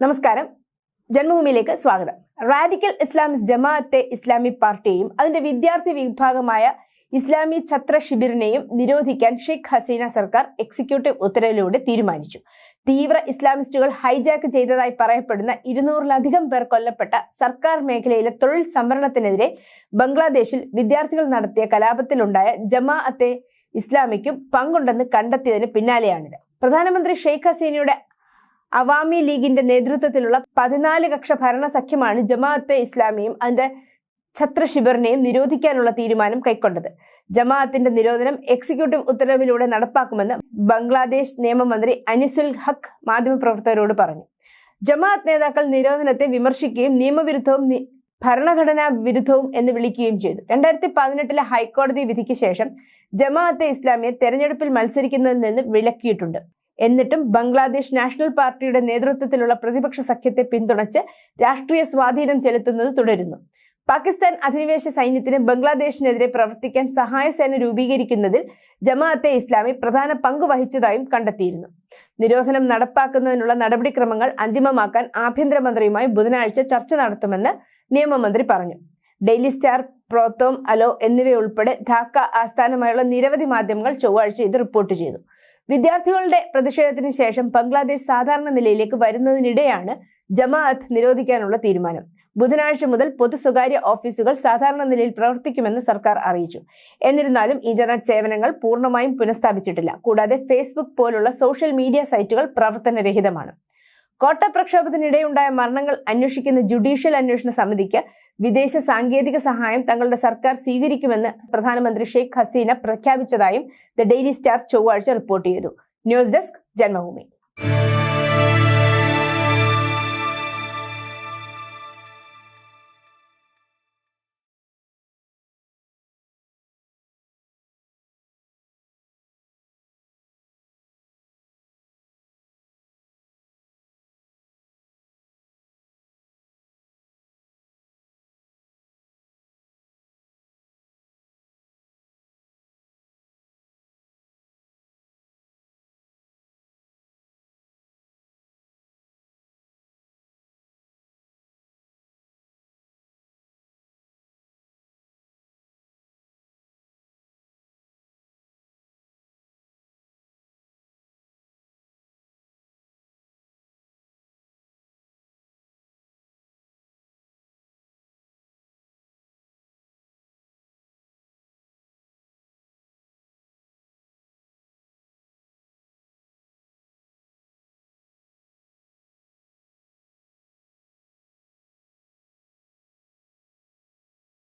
നമസ്കാരം. ജന്മഭൂമിയിലേക്ക് സ്വാഗതം. റാഡിക്കൽ ഇസ്ലാമിസ്റ്റ് ജമാഅത്തെ ഇസ്ലാമി പാർട്ടിയെയും അതിന്റെ വിദ്യാർത്ഥി വിഭാഗമായ ഇസ്ലാമി ഛത്ര ശിബിറിനെയും നിരോധിക്കാൻ ഷെയ്ഖ് ഹസീന സർക്കാർ എക്സിക്യൂട്ടീവ് ഉത്തരവിലൂടെ തീരുമാനിച്ചു. തീവ്ര ഇസ്ലാമിസ്റ്റുകൾ ഹൈജാക്ക് ചെയ്തതായി പറയപ്പെടുന്ന ഇരുന്നൂറിലധികം പേർ കൊല്ലപ്പെട്ട സർക്കാർ മേഖലയിലെ തൊഴിൽ സംവരണത്തിനെതിരെ ബംഗ്ലാദേശിൽ വിദ്യാർത്ഥികൾ നടത്തിയ കലാപത്തിലുണ്ടായ ജമാഅത്തെ ഇസ്ലാമിക്കും പങ്കുണ്ടെന്ന് കണ്ടെത്തിയതിന് പിന്നാലെയാണിത്. പ്രധാനമന്ത്രി ഷെയ്ഖ് ഹസീനയുടെ അവാമി ലീഗിന്റെ നേതൃത്വത്തിലുള്ള പതിനാല് കക്ഷ ഭരണസഖ്യമാണ് ജമാഅത്തെ ഇസ്ലാമിയും അതിന്റെ ഛത്ര ശിബിറിനെയും നിരോധിക്കാനുള്ള തീരുമാനം കൈക്കൊണ്ടത്. ജമാഅത്തിന്റെ നിരോധനം എക്സിക്യൂട്ടീവ് ഉത്തരവിലൂടെ നടപ്പാക്കുമെന്ന് ബംഗ്ലാദേശ് നിയമമന്ത്രി അനിസുൽ ഹക്ക് മാധ്യമപ്രവർത്തകരോട് പറഞ്ഞു. ജമാഅത്ത് നേതാക്കൾ നിരോധനത്തെ വിമർശിക്കുകയും നിയമവിരുദ്ധവും ഭരണഘടനാ വിരുദ്ധവും എന്ന് വിളിക്കുകയും ചെയ്തു. രണ്ടായിരത്തി പതിനെട്ടിലെ ഹൈക്കോടതി വിധിക്ക് ശേഷം ജമാഅത്തെ ഇസ്ലാമിയെ തെരഞ്ഞെടുപ്പിൽ മത്സരിക്കുന്നതിൽ നിന്ന് വിലക്കിയിട്ടുണ്ട്. എന്നിട്ടും ബംഗ്ലാദേശ് നാഷണൽ പാർട്ടിയുടെ നേതൃത്വത്തിലുള്ള പ്രതിപക്ഷ സഖ്യത്തെ പിന്തുണച്ച് രാഷ്ട്രീയ സ്വാധീനം ചെലുത്തുന്നത് തുടരുന്നു. പാകിസ്ഥാൻ അധിനിവേശ സൈന്യത്തിന് ബംഗ്ലാദേശിനെതിരെ പ്രവർത്തിക്കാൻ സഹായ സേന രൂപീകരിക്കുന്നതിൽ ജമാഅത്തെ ഇസ്ലാമി പ്രധാന പങ്ക് വഹിച്ചതായും കണ്ടെത്തിയിരുന്നു. നിരോധനം നടപ്പാക്കുന്നതിനുള്ള നടപടിക്രമങ്ങൾ അന്തിമമാക്കാൻ ആഭ്യന്തരമന്ത്രിയുമായി ബുധനാഴ്ച ചർച്ച നടത്തുമെന്ന് നിയമമന്ത്രി പറഞ്ഞു. ഡെയിലി സ്റ്റാർ പ്രോത്തോം അലോ എന്നിവയുൾപ്പെടെ ധാക്ക ആസ്ഥാനമായുള്ള നിരവധി മാധ്യമങ്ങൾ ചൊവ്വാഴ്ച ഇത് റിപ്പോർട്ട് ചെയ്തു. വിദ്യാർത്ഥികളുടെ പ്രതിഷേധത്തിന് ശേഷം ബംഗ്ലാദേശ് സാധാരണ നിലയിലേക്ക് വരുന്നതിനിടെയാണ് ജമാഅത്ത് നിരോധിക്കാനുള്ള തീരുമാനം. ബുധനാഴ്ച മുതൽ പൊതു സ്വകാര്യ ഓഫീസുകൾ സാധാരണ നിലയിൽ പ്രവർത്തിക്കുമെന്ന് സർക്കാർ അറിയിച്ചു. എന്നിരുന്നാലും ഇന്റർനെറ്റ് സേവനങ്ങൾ പൂർണമായും പുനഃസ്ഥാപിച്ചിട്ടില്ല. കൂടാതെ ഫേസ്ബുക്ക് പോലുള്ള സോഷ്യൽ മീഡിയ സൈറ്റുകൾ പ്രവർത്തനരഹിതമാണ്. കോട്ട പ്രക്ഷോഭത്തിനിടെയുണ്ടായ മരണങ്ങൾ അന്വേഷിക്കുന്ന ജുഡീഷ്യൽ അന്വേഷണ സമിതിക്ക് വിദേശ സാങ്കേതിക സഹായം തങ്ങളുടെ സർക്കാർ സ്വീകരിക്കുമെന്ന് പ്രധാനമന്ത്രി ഷെയ്ഖ് ഹസീന പ്രഖ്യാപിച്ചതായും ദ ഡെയിലി സ്റ്റാർ ചൊവ്വാഴ്ച റിപ്പോർട്ട് ചെയ്തു. News desk Janmabhumi.